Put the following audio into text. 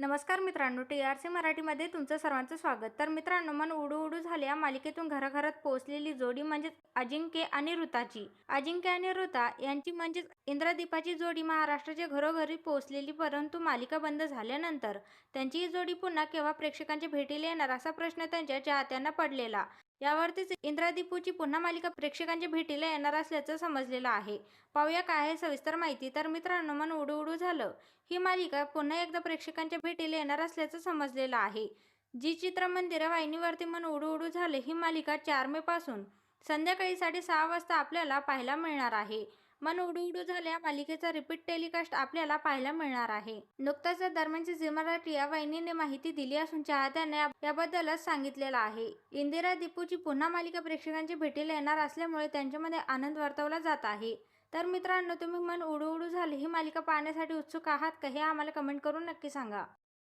नमस्कार मित्रांनो T R C मराठीमध्ये तुमचं सर्वांचं स्वागत. तर मित्रांनो मन उडू उडू झाले या मालिकेतून घराघरात पोहोचलेली जोडी म्हणजेच अजिंक्य आणि ऋताची. अजिंक्य आणि ऋता यांची म्हणजेच इंद्रदीपाची जोडी महाराष्ट्राच्या घरोघरी पोहोचलेली परंतु मालिका बंद झाल्यानंतर त्यांची ही जोडी पुन्हा केव्हा प्रेक्षकांच्या भेटीला येणार असा प्रश्न त्यांच्या चाहत्यांना पडलेला. यावरतीच इंद्रादीपूची पुन्हा मालिका प्रेक्षकांच्या भेटीला येणार असल्याचं समजलेलं आहे. पाहूया काय आहे सविस्तर माहिती. तर मित्रांनो मन उडू उडू झालं. ही मालिका पुन्हा एकदा प्रेक्षकांच्या भेटीला येणार असल्याचं समजलेलं आहे. जी चित्रमंदिर वाहिनीवरती मन उडू उडू झाले ही मालिका चार मे पासून संध्याकाळी साडेसहा वाजता आपल्याला पाहायला मिळणार आहे. मन उडू उडू झाल्या मालिकेचा रिपीट टेलिकास्ट आपल्याला पाहायला मिळणार आहे. नुकताच या दरम्यानची झी मराठी या वाहिनीने माहिती दिली असून चाहत्यांना याबद्दलच सांगितलेलं आहे. इंदिरा दीपूची पुन्हा मालिका प्रेक्षकांची भेटीला येणार असल्यामुळे त्यांच्यामध्ये आनंद वर्तवला जात आहे. तर मित्रांनो तुम्ही मन उडू उडू झाले ही मालिका पाहण्यासाठी उत्सुक आहात का हे आम्हाला कमेंट करून नक्की सांगा.